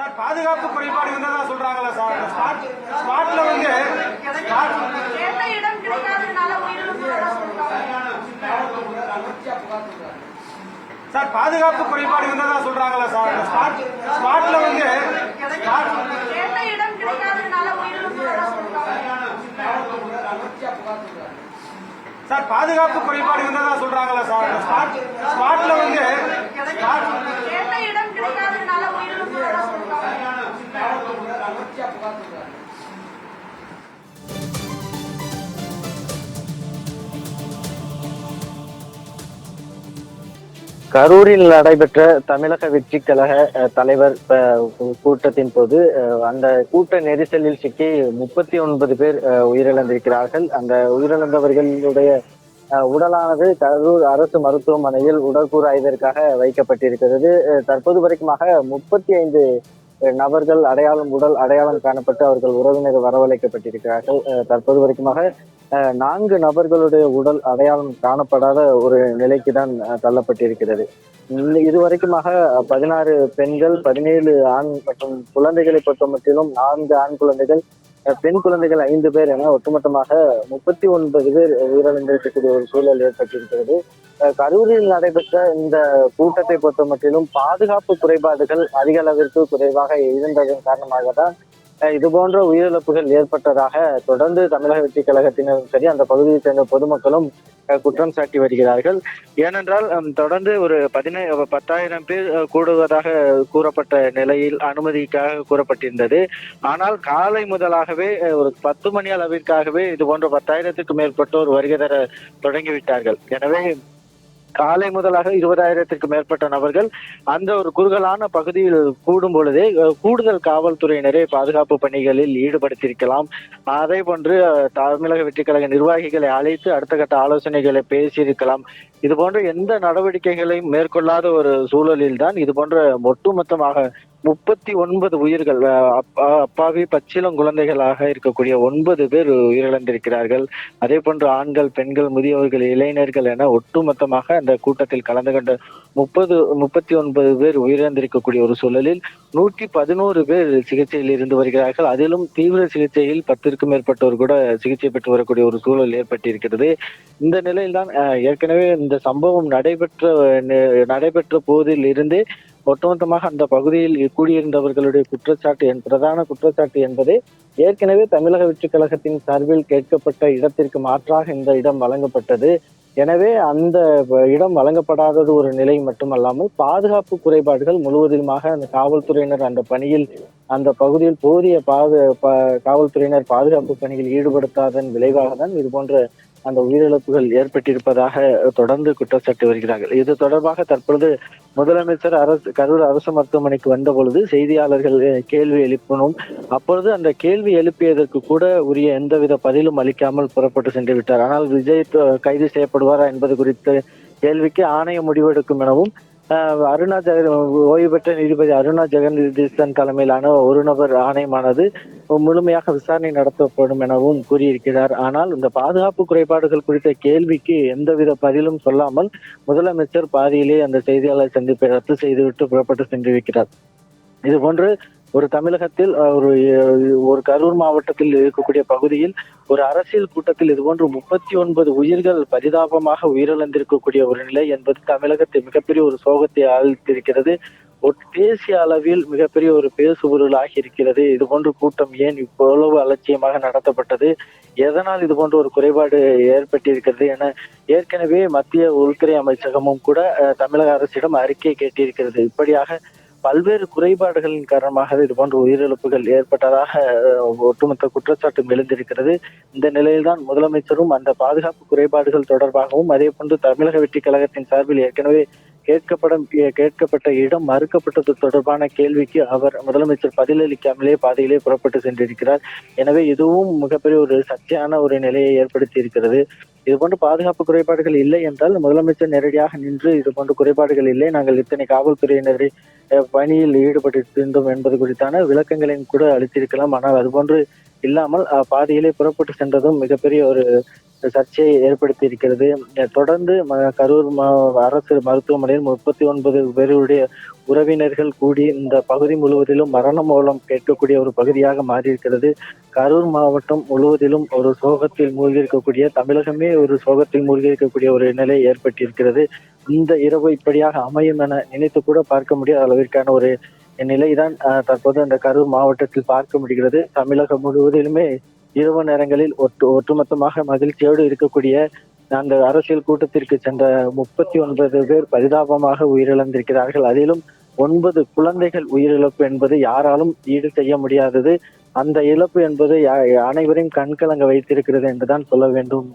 Sir பாதுகாப்பு குறைபாடு இருந்ததா சொல்றாங்களா சார். ஸ்பாட் ஸ்பாட்ல வந்து சார் பாதுகாப்பு குறைபாடு இருந்ததா சொல்றாங்களா சார். ஸ்பாட் ஸ்பாட்ல வந்து சார் பாதுகாப்பு குறைபாடு இருந்ததா சொல்றாங்களா சார். ஸ்பாட் ஸ்பாட்ல வந்து கரூரில் நடைபெற்ற தமிழக வெற்றி கழக தலைவர் கூட்டத்தின் போது அந்த கூட்ட நெரிசலில் சிக்கி முப்பத்தி ஒன்பது பேர் உயிரிழந்திருக்கிறார்கள். அந்த உயிரிழந்தவர்களுடைய உடலானது கரூர் அரசு மருத்துவமனையில் உடற்கூறு ஆய்விற்காக வைக்கப்பட்டிருக்கிறது. தற்போது வரைக்குமாக முப்பத்தி ஐந்து நபர்கள் அடையாளம் உடல் அடையாளம் காணப்பட்டு அவர்கள் உறவினர் வரவழைக்கப்பட்டிருக்கிறார்கள். தற்போது வரைக்குமாக அஹ், நான்கு நபர்களுடைய உடல் அடையாளம் காணப்படாத ஒரு நிலைக்கு தான் அஹ், தள்ளப்பட்டிருக்கிறது. இந்த- இதுவரைக்குமாக பதினாறு பெண்கள் பதினேழு ஆண் மற்றும் குழந்தைகளை பொறுத்த மட்டிலும் நான்கு ஆண் குழந்தைகள் பெண் குழந்தைகள் ஐந்து பேர் என ஒட்டுமொத்தமாக முப்பத்தி ஒன்பது பேர் உயிரிழந்திருக்கக்கூடிய ஒரு சூழல் ஏற்பட்டிருக்கிறது. அஹ், கரூரில் நடைபெற்ற இந்த கூட்டத்தை பொறுத்த மட்டிலும் பாதுகாப்பு குறைபாடுகள் அதிக அளவிற்கு குறைவாக இருந்ததன் காரணமாக தான் இது போன்ற உயிரிழப்புகள் ஏற்பட்டதாக தொடர்ந்து தமிழக வெற்றி கழகத்தினரும் சரி அந்த பகுதியைச் சேர்ந்த பொதுமக்களும் குற்றம் சாட்டி வருகிறார்கள். ஏனென்றால் தொடர்ந்து ஒரு பதினை பத்தாயிரம் பேர் கூடுவதாக கூறப்பட்ட நிலையில் அனுமதிக்காக கூறப்பட்டிருந்தது. ஆனால் காலை முதலாகவே ஒரு பத்து மணி அளவிற்காகவே இது போன்ற பத்தாயிரத்துக்கு மேற்பட்டோர் வருகை தர தொடங்கிவிட்டார்கள். எனவே காலை முதலாக இருபதாயிரத்திற்கு மேற்பட்ட நபர்கள் அந்த ஒரு குறுகலான பகுதியில் கூடும் பொழுதே கூடுதல் காவல்துறையினரை பாதுகாப்பு பணிகளில் ஈடுபடுத்தியிருக்கலாம். அதே போன்று தமிழக வெற்றிக்கழக நிர்வாகிகளை அழைத்து அடுத்த கட்ட ஆலோசனைகளை பேசியிருக்கலாம். இது போன்ற எந்த நடவடிக்கைகளையும் மேற்கொள்ளாத ஒரு சூழலில் தான் இது போன்ற ஒட்டுமொத்தமாக முப்பத்தி ஒன்பது உயிர்கள் அஹ், அப்பா அப்பாவி பச்சிலம் குழந்தைகளாக இருக்கக்கூடிய ஒன்பது பேர் உயிரிழந்திருக்கிறார்கள். அதே போன்று ஆண்கள் பெண்கள் முதியவர்கள் இளைஞர்கள் என ஒட்டுமொத்தமாக அந்த கூட்டத்தில் கலந்து கொண்ட முப்பது முப்பத்தி ஒன்பது பேர் உயிரிழந்திருக்கக்கூடிய ஒரு சூழலில் நூற்றி பதினோரு பேர் சிகிச்சையில் இருந்து வருகிறார்கள். அதிலும் தீவிர சிகிச்சையில் பத்திற்கும் மேற்பட்டோர் கூட சிகிச்சை பெற்று வரக்கூடிய ஒரு சூழல் ஏற்பட்டிருக்கிறது. இந்த நிலையில்தான் அஹ், ஏற்கனவே இந்த சம்பவம் நடைபெற்ற நடைபெற்ற போதில் இருந்தே ஒட்டுமொத்தமாக அந்த பகுதியில் கூடியிருந்தவர்களுடைய குற்றச்சாட்டு என் பிரதான குற்றச்சாட்டு என்பது ஏற்கனவே தமிழக வெற்றிக் கழகத்தின் சார்பில் கேட்கப்பட்ட இடத்திற்கு மாற்றாக இந்த இடம் வழங்கப்பட்டது. எனவே அந்த இடம் வழங்கப்படாதது ஒரு நிலை மட்டுமல்லாமல் பாதுகாப்பு குறைபாடுகள் முழுவதிலுமாக அந்த காவல்துறையினர் அந்த பணியில் அந்த பகுதியில் போதிய பாது ப- காவல்துறையினர் பாதுகாப்பு பணியில் ஈடுபடுத்தாதன் விளைவாக தான் இது போன்ற அந்த உயிரிழப்புகள் ஏற்பட்டிருப்பதாக தொடர்ந்து குற்றச்சாட்டு வருகிறார்கள். இது தொடர்பாக தற்பொழுது முதலமைச்சர் அரசு கரூர் அரசு மருத்துவமனைக்கு வந்த பொழுது செய்தியாளர்கள் கேள்வி எழுப்பணும் அப்பொழுது அந்த கேள்வி எழுப்பியதற்கு கூட உரிய எந்தவித பதிலும் அளிக்காமல் புறப்பட்டு சென்று விட்டார். ஆனால் விஜய் கைது செய்யப்படுவாரா என்பது குறித்து கேள்விக்கு ஆணையம் முடிவெடுக்கும் எனவும் அருணா ஜெகன் ஓய்வு பெற்ற நீதிபதி அருணா ஜெகன் தலைமையிலான ஒரு நபர் ஆணையமானது முழுமையாக விசாரணை நடத்தப்படும் எனவும் கூறியிருக்கிறார். ஆனால் இந்த பாதுகாப்பு குறைபாடுகள் குறித்த கேள்விக்கு எந்தவித பதிலும் சொல்லாமல் முதலமைச்சர் பாதியிலே அந்த செய்தியாளர் சந்திப்பை ரத்து செய்துவிட்டு புறப்பட்டு சென்றிருக்கிறார். இது போன்று ஒரு தமிழகத்தில் ஒரு ஒரு கரூர் மாவட்டத்தில் இருக்கக்கூடிய பகுதியில் ஒரு அரசியல் கூட்டத்தில் இதுபோன்று முப்பத்தி ஒன்பது உயிர்கள் பரிதாபமாக உயிரிழந்திருக்கக்கூடிய ஒரு நிலை என்பது தமிழகத்தை மிகப்பெரிய ஒரு சோகத்தை அளித்திருக்கிறது ஒரு தேசிய அளவில் மிகப்பெரிய ஒரு பேசுபொருளாகி இருக்கிறது. இது போன்ற கூட்டம் ஏன் இவ்வளவு அலட்சியமாக நடத்தப்பட்டது? எதனால் இது போன்ற ஒரு குறைபாடு ஏற்பட்டிருக்கிறது என ஏற்கனவே மத்திய உள்துறை அமைச்சகமும் கூட தமிழக அரசிடம் அறிக்கை கேட்டிருக்கிறது. இப்படியாக பல்வேறு குறைபாடுகளின் காரணமாக இது போன்ற உயிரிழப்புகள் ஏற்பட்டதாக ஒட்டுமொத்த குற்றச்சாட்டும் எழுந்திருக்கிறது. இந்த நிலையில்தான் முதலமைச்சரும் அந்த பாதுகாப்பு குறைபாடுகள் தொடர்பாகவும் அதே போன்று தமிழக வெற்றி கழகத்தின் சார்பில் ஏற்கனவே கேட்கப்படும் கேட்கப்பட்ட இடம் மறுக்கப்பட்டது தொடர்பான கேள்விக்கு அவர் முதலமைச்சர் பதிலளிக்காமலே பாதையிலே புறப்பட்டு சென்றிருக்கிறார். எனவே இதுவும் மிகப்பெரிய ஒரு சர்ச்சையான ஒரு நிலையை ஏற்படுத்தி இருக்கிறது இது போன்ற பாதுகாப்பு குறைபாடுகள் இல்லை என்றால் முதலமைச்சர் நேரடியாக நின்று இது போன்ற குறைபாடுகள் இல்லை. நாங்கள் இத்தனை காவல்துறையினரை அஹ், பணியில் ஈடுபட்டிருந்தோம் என்பது குறித்தான விளக்கங்களையும் கூட அளித்திருக்கலாம். ஆனால் அதுபோன்று இல்லாமல் பாதியிலே புறப்பட்டு சென்றதும் மிகப்பெரிய ஒரு சர்ச்சையை ஏற்படுத்தி இருக்கிறது. தொடர்ந்து ம- கரூர் அரசு மருத்துவமனையில் முப்பத்தி ஒன்பது பேருடைய உறவினர்கள் கூடி இந்த பகுதி முழுவதிலும் மரண மூலம் கேட்கக்கூடிய ஒரு பகுதியாக மாறியிருக்கிறது. கரூர் மாவட்டம் முழுவதிலும் ஒரு சோகத்தில் மூழ்கி இருக்கக்கூடிய தமிழகமே ஒரு சோகத்தில் மூழ்கி இருக்கக்கூடிய ஒரு நிலை ஏற்பட்டிருக்கிறது. இந்த இரவு இப்படியாக அமையும் என நினைத்து கூட பார்க்க முடியாத அளவிற்கான ஒரு இந்நிலைதான் தற்போது அந்த கரூர் மாவட்டத்தில் பார்க்க முடிகிறது. தமிழகம் முழுவதிலுமே இரவு நேரங்களில் ஒட்டு ஒட்டுமொத்தமாக மகிழ்ச்சியோடு இருக்கக்கூடிய அந்த அரசியல் கூட்டத்திற்கு சென்ற முப்பத்தி ஒன்பது பேர் பரிதாபமாக உயிரிழந்திருக்கிறார்கள். அதிலும் ஒன்பது குழந்தைகள் உயிரிழப்பு என்பது யாராலும் ஈடு செய்ய முடியாதது. அந்த இழப்பு என்பது யா- அனைவரையும் கண்கலங்க வைத்திருக்கிறது என்றுதான் சொல்ல வேண்டும்.